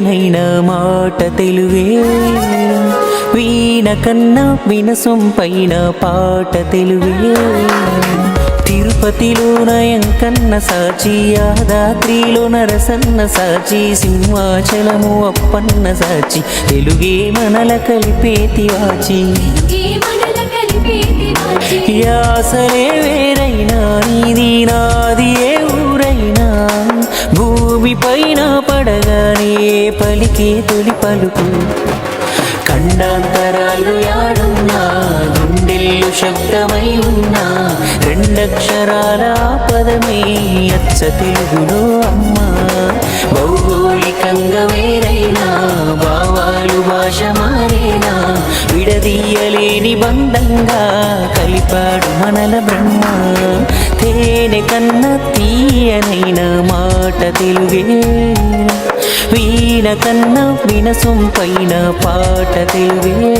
తీయనైన మాట తెలుగే వీణ కన్నా వినసొంపైన పాట తెలుగే తిరుపతిలో నయం కన్న సాచి యాదాద్రిలో నరసన్న సాచి సింహాచలము అప్పన్న సాచి తెలుగే మనల కలిపేతి వాచి. యాసలే వేరైనా నీది నాది నీకే తొలి పలుకు. ఖండాంతరాలు యాడున్నా గుండెల్లు శబ్దమై ఉన్నా రెండక్షరాల పదమే అచ్చ తెలుగులో అమ్మా. భౌగోళికంగా వేరైనా భావాలు భాష మారేనా విడదీయలేని బంధంగా కలిపాడు మనల బ్రహ్మ. తేనె కన్న తీయనైన మాట తెలుగే. వీణ కన్నా వినసొంపైన పాట తెలుగే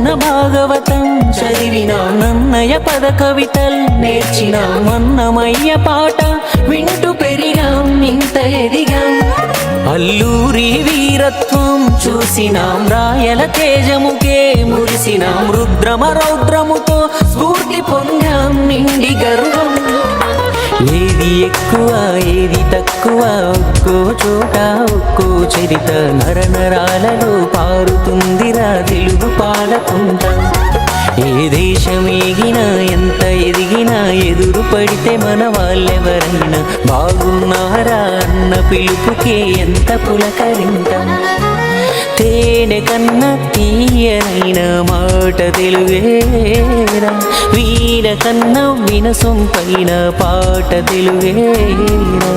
పోతన భాగవతం చదివిన నన్నయ పద కవితల్ నేర్చిన మన్నమయ్య పాట వింటూ పెరిగాం ఇంత ఎదిగాం. అల్లూరి వీరత్వం చూసినాం రాయల తేజముకే మురిసినాం రుద్రమ రౌద్రముతో స్ఫూర్తి పొందాం నిండి గర్వం ఏది ఎక్కువ ఏది తక్కువ? ఒక్కో చోట ఒక్కో చరిత. నరనరాలలో పారుతుందిరా తెలుగు పాలకుంట. ఏ దేశం ఎగినా ఎంత ఎదిగినా ఎదురు పడితే మన వాళ్ళెవరైనా? బాగున్నారా అన్న పిలుపుకే ఎంత పులకరింటాం తేనె కన్న తీయనైన మాట తెలుగేరా వీణ కన్న వినసొంపైన పాట తెలుగేరా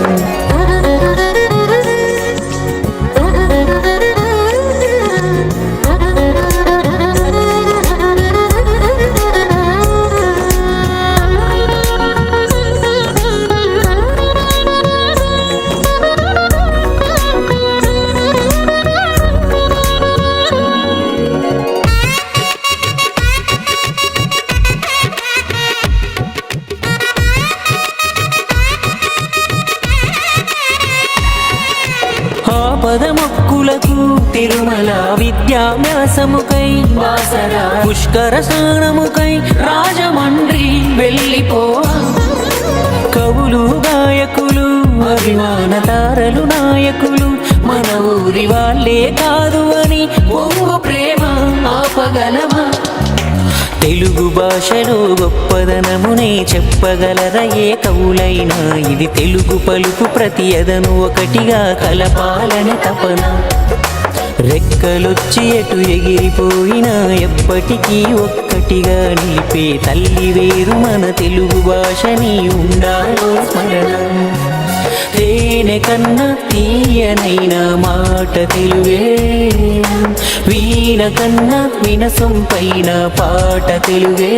ఆపద తిరుమల విద్యాభ్యాసముకై వాసర పుష్కర స్నానముకై రాజమండ్రి వెళ్ళిపో కవులు గాయకులు అభిమాన తారలు నాయకులు మన ఊరి వాళ్ళే కాదు అని ఓ ప్రేమ ఆపగలమా తెలుగు భాషలో గొప్పదనమునే చెప్పగలర ఏ కవులైనా? ఇది తెలుగు పలుకు ప్రతి అదను ఒకటిగా కలపాలని తపన. రెక్కలొచ్చి ఎటు ఎగిరిపోయినా ఎప్పటికీ ఒక్కటిగా నిలిపే తల్లి వేరు మన తెలుగు భాషని ఉండాలో స్మరణ. తేనె కన్న తీయనైన మాట తెలివే. వీణ కన్న వినసొంపైన పాట తెలివే.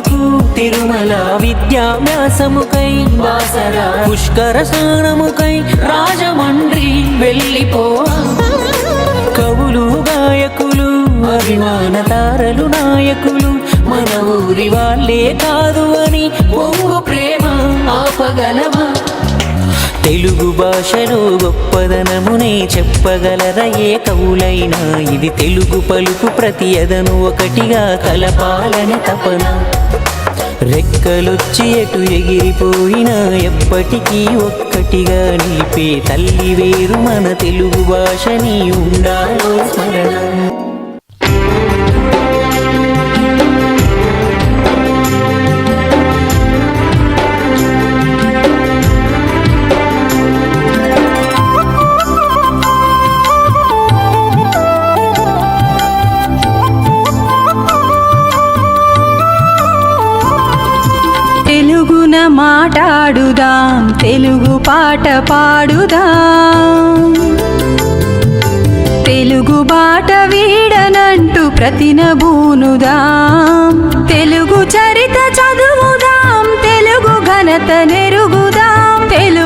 మొక్కులకు తిరుమల విద్యాభ్యాసముకై వాసర పుష్కర స్నానముకై రాజమండ్రి వెళ్ళిపో కవులు గాయకులు అభిమాన తారలు నాయకులు మన ఊరి వాళ్ళే కాదు అని ఒంగు ప్రేమ ఆపగలమా తెలుగు భాషలో గొప్పదనమునే చెప్పగలరయే ఏ కవులైనా. ఇది తెలుగు పలుకు ప్రతి అదను ఒకటిగా కలపాలని తపన. రెక్కలొచ్చి ఎటు ఎగిరిపోయినా ఎప్పటికీ ఒక్కటిగా నిలిపే తల్లి వేరు మన తెలుగు భాషని ఉండాలో స్మరణ. పాడుదాం తెలుగు పాట పాడుదాం. తెలుగు బాట వీడనంటూ ప్రతినబూనుదాం. తెలుగు చరిత చదువుదాం తెలుగు ఘనత నెరుగుదాం. తెలుగు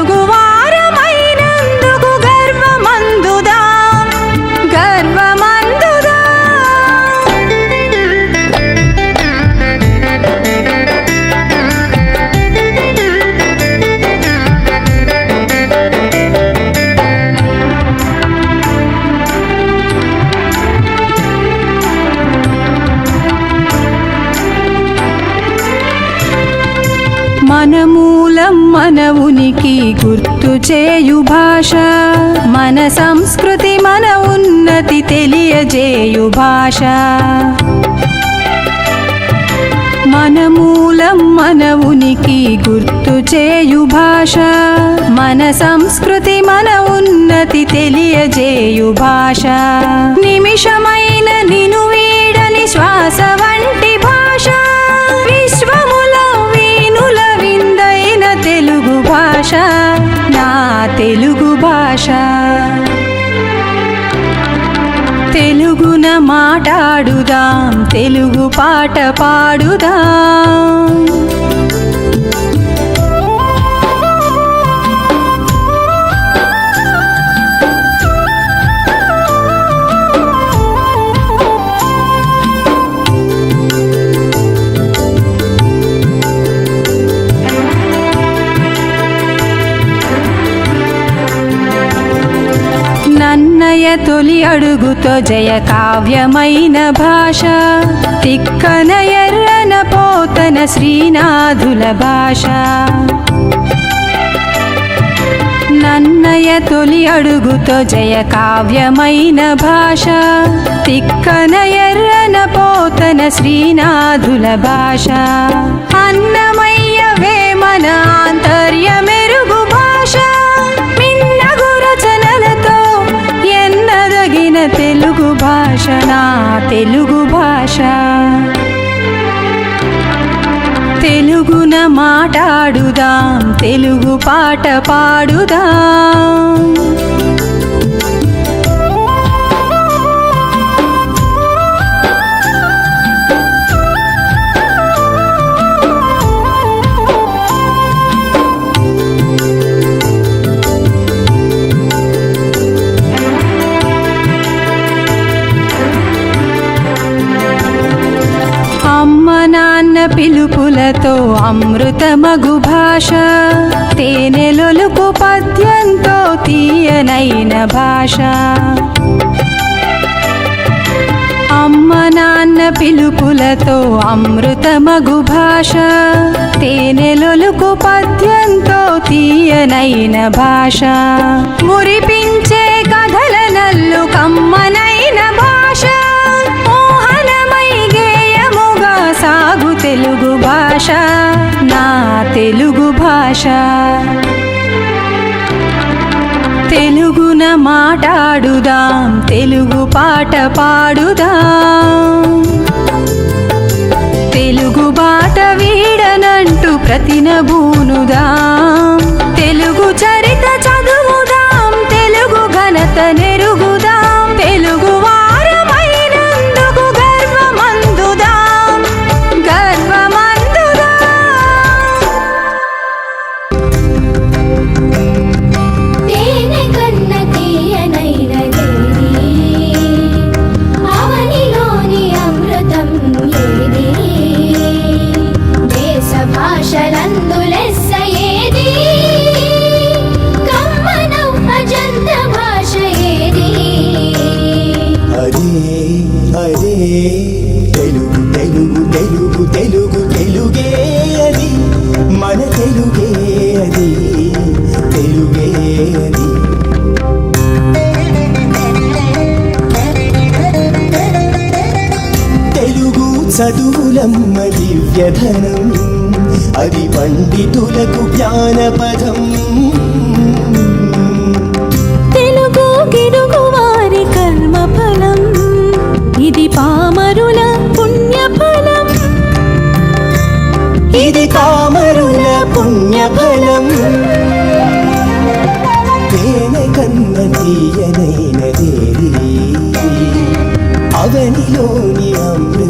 మన మూలం మన ఉనికి గుర్తు చేయు భాష. మన సంస్కృతి మన ఉన్నతి తెలియజేయు భాష. మన మూలం మన ఉనికి గుర్తు చేయు భాష. మన సంస్కృతి మన ఉన్నతి తెలియజేయు భాష. నిమిషమైన నిను వీడని శ్వాస వంటి భాష నా తెలుగు భాష. తెలుగున మాట్లాడుదాం తెలుగు పాట పాడుదాం. అడుగుతో జయ కావ్యమైన భాష. తిక్కన ఎర్రన పోతన శ్రీనాథుల భాష. నన్నయ తొలి అడుగుతో జయ కావ్యమైన భాష. తిక్కన ఎర్రన పోతన శ్రీనాథుల భాష. అన్నమయ్య వేమన ఆంతర్యమే. తెలుగు భాష నా తెలుగు భాష. తెలుగున మాట్లాడుదాం తెలుగు పాట పాడుదాం. అమృతమగు భాష. తేనెలొలుపు పద్యంతో తీయనైన భాష. అమ్మ నాన్న పిలుపులతో అమృతమగు భాష. తేనెలొలుకు పద్యంతో తీయనైన భాష. మురిపించే కథల నల్లు కమ్మనైన భాష. మోహనమై గేయముగా సాగు తెలుగు భాష. తెలుగు భాష. తెలుగున మాట్లాడుదాం తెలుగు పాట పాడుదాం. తెలుగు బాట వీడనంటూ ప్రతినబూనుదాం చదువులమ్మ దివ్యధనం అది పండితులకు జ్ఞానపదం. తెలుగు గిడుగు వారి కర్మఫలం ఇది పామరుల పుణ్యఫలం. ఇది కామరుల పుణ్యఫలం. తేనె కన్న తీయనైనదేది అవనిలోని అమృతం